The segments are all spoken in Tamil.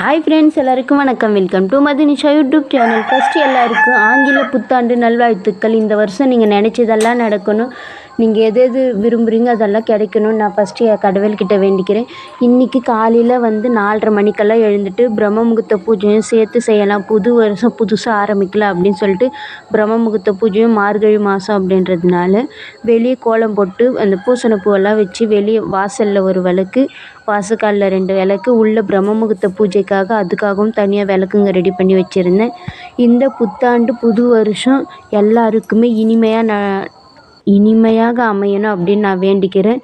ஹாய் ஃப்ரெண்ட்ஸ் எல்லாருக்கும் வணக்கம். Welcome to Madhunisha YouTube channel first எல்லாருக்கும் ஆங்கில புத்தாண்டு நல்வாழ்த்துக்கள். இந்த வருஷம் நீங்கள் நினச்சதெல்லாம் நடக்கணும். நீங்கள் எது எது விரும்புகிறீங்க அதெல்லாம் கிடைக்கணும்னு நான் ஃபஸ்ட்டு என் கடவுள்கிட்ட வேண்டிக்கிறேன். இன்றைக்கி காலையில் வந்து நாலரை மணிக்கெல்லாம் எழுந்துட்டு பிரம்ம முகூர்த்த பூஜையும் சேர்த்து செய்யலாம். புது வருஷம் புதுசாக ஆரம்பிக்கலாம் அப்படின்னு சொல்லிட்டு பிரம்ம முகூர்த்த பூஜையும் மார்கழி மாதம் அப்படின்றதுனால வெளியே கோலம் போட்டு அந்த பூசண பூவெல்லாம் வச்சு வெளியே வாசலில் ஒரு விளக்கு வாசக்காலில் ரெண்டு விளக்கு உள்ள பிரம்ம முகூர்த்த பூஜைக்காக அதுக்காகவும் தனியாக விளக்குங்க ரெடி பண்ணி வச்சுருந்தேன். இந்த புத்தாண்டு புது வருஷம் எல்லாருக்குமே இனிமையாக ந இனிமையாக அமையணும் அப்படின்னு நான் வேண்டிக்கிறேன்.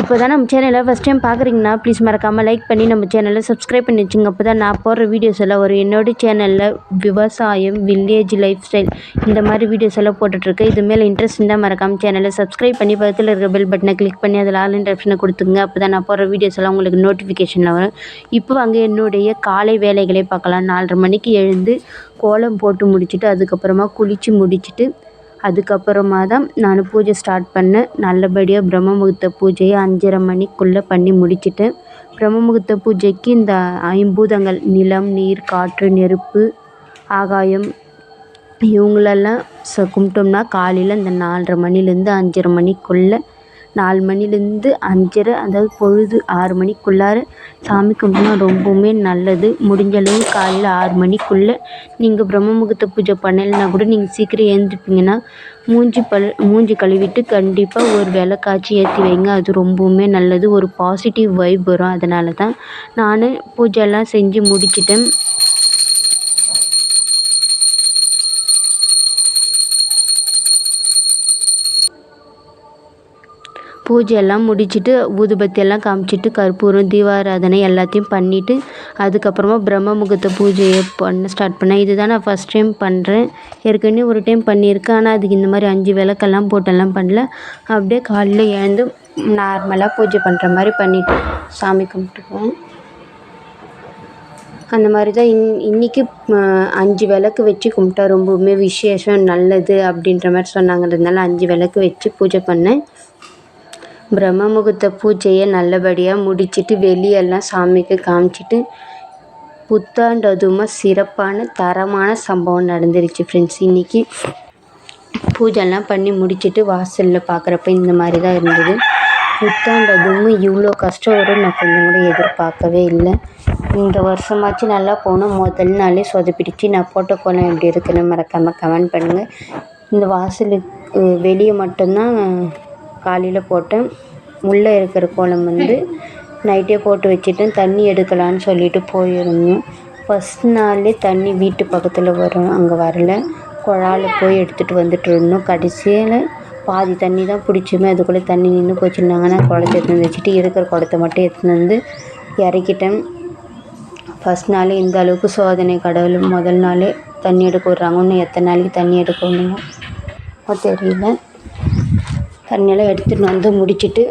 இப்போ தான் நம்ம சேனலை ஃபஸ்ட் டைம் பார்க்குறீங்கன்னா ப்ளீஸ் மறக்காமல் லைக் பண்ணி நம்ம சேனலை சப்ஸ்கிரைப் பண்ணி வச்சுங்க. அப்போ தான் நான் போடுற வீடியோஸ் எல்லாம் வரும் என்னோட சேனலில் விவசாயம் வில்லேஜ் லைஃப் ஸ்டைல் இந்த மாதிரி வீடியோஸ் எல்லாம் போட்டுட்ருக்கேன் இது மேலே இன்ட்ரெஸ்ட் இருந்தால் மறக்காமல் சேனலை சப்ஸ்கிரைப் பண்ணி பக்கத்தில் இருக்க பெல் பட்டனை கிளிக் பண்ணி அதில் ஆல் ஆப்ஷனை கொடுத்துங்க அப்போ தான் நான் போடுற வீடியோஸ் எல்லாம் உங்களுக்கு நோட்டிஃபிகேஷனில் வரும். இப்போ அங்கே என்னுடைய காலை வேலைகளை பார்க்கலாம். நாலரை மணிக்கு எழுந்து கோலம் போட்டு முடிச்சுட்டு அதுக்கப்புறமா குளித்து முடிச்சுட்டு அதுக்கப்புறமா தான் நான் பூஜை ஸ்டார்ட் பண்ணேன். நல்லபடியாக பிரம்ம முகூர்த்த பூஜையை அஞ்சரை மணிக்குள்ளே பண்ணி முடிச்சிட்டேன் பிரம்ம முகூர்த்த பூஜைக்கு இந்த ஐம்பூதங்கள் நிலம் நீர் காற்று நெருப்பு ஆகாயம் இவங்களெல்லாம் ச கும்பிட்டோம்னா காலையில் இந்த நாலரை மணிலேருந்து அஞ்சரை மணிக்குள்ளே நாலு மணிலேருந்து அஞ்சரை அதாவது பொழுது ஆறு மணிக்குள்ளார சாமி கும்பிட்னா ரொம்பவுமே நல்லது. முடிஞ்சளவு காலையில் ஆறு மணிக்குள்ளே நீங்கள் பிரம்ம முகூர்த்த பூஜை பண்ணலைன்னா கூட நீங்கள் சீக்கிரம் எழுந்திருப்பீங்கன்னா மூஞ்சி பல் மூஞ்சி கழுவிட்டு கண்டிப்பாக ஒரு விளக்காச்சி ஏற்றி வைங்க. அது ரொம்பவுமே நல்லது. ஒரு பாசிட்டிவ் வைப் வரும். அதனால தான் நான் பூஜைலாம் செஞ்சு முடிச்சிட்டேன். பூஜையெல்லாம் முடிச்சுட்டு ஊதுபத்தியெல்லாம் காமிச்சிட்டு கற்பூரம் தீபாராதனை எல்லாத்தையும் பண்ணிவிட்டு அதுக்கப்புறமா பிரம்ம முகூர்த்த பூஜையை பண்ண ஸ்டார்ட் பண்ணேன். இது தான் நான் ஃபஸ்ட் டைம் பண்ணுறேன் ஏற்கனவே ஒரு டைம் பண்ணியிருக்கேன். ஆனால் அதுக்கு இந்த மாதிரி அஞ்சு விளக்கெல்லாம் போட்டெல்லாம் பண்ணல. அப்படியே காலையில் எழுந்து நார்மலாக பூஜை பண்ணுற மாதிரி பண்ணிவிட்டு சாமி கும்பிட்டுக்குவேன் அந்த மாதிரி தான் இன் இன்றைக்கி அஞ்சு விளக்கு வச்சு கும்பிட்டா ரொம்பவுமே விசேஷம் நல்லது அப்படின்ற மாதிரி சொன்னாங்கிறதுனால அஞ்சு விளக்கு வச்சு பூஜை பண்ணேன். பிரம்ம முகூர்த்த பூஜையை நல்லபடியாக முடிச்சுட்டு வெளியெல்லாம் சாமிக்கு காமிச்சிட்டு புத்தாண்டதுமாக சிறப்பான தரமான சம்பவம் நடந்துருச்சு ஃப்ரெண்ட்ஸ் இன்றைக்கி பூஜைலாம் பண்ணி முடிச்சுட்டு வாசலில் பார்க்குறப்ப இந்த மாதிரி தான் இருந்தது. புத்தாண்டதும் இவ்வளோ கஷ்டம் வரும். நான் கொஞ்சம் கூட எதிர்பார்க்கவே இல்லை. இந்த வருஷமாச்சு நல்லா போகணும் முதல் நாளே சொதப்பிடிச்சு. நான் போட்ட கோலம் எப்படி இருக்குன்னு மறக்காமல் கமெண்ட் பண்ணுங்கள் இந்த வாசலுக்கு வெளியே மட்டும்தான் காலையில் போட்டேன் உள்ளே இருக்கிற கோலம் வந்து நைட்டே போட்டு வச்சுட்டேன் தண்ணி எடுக்கலான்னு சொல்லிட்டு போயிருந்தோம். ஃபஸ்ட் நாளே தண்ணி வீட்டு பக்கத்தில் வரும். அங்கே வரல. குழாயில் போய் எடுத்துகிட்டு வந்துட்டு இருந்தோம். கடைசியில் பாதி தண்ணி தான் பிடிச்சோமே அதுக்குள்ளே தண்ணி நின்று போச்சுருந்தாங்கன்னா குடத்த எடுத்துன்னு வந்து வச்சுட்டு இருக்கிற குடத்த மட்டும் எடுத்துன்னு வந்து இறக்கிட்டேன் ஃபஸ்ட் நாளே இந்த அளவுக்கு சோதனை கடவுள். முதல் நாளே தண்ணி எடுக்க விட்றாங்க. இன்னும் எத்தனை நாளைக்கு தண்ணி எடுக்கணுமோ தெரியல. தண்ணியெல்லாம் எடுத்துகிட்டு வந்து முடிச்சுட்டு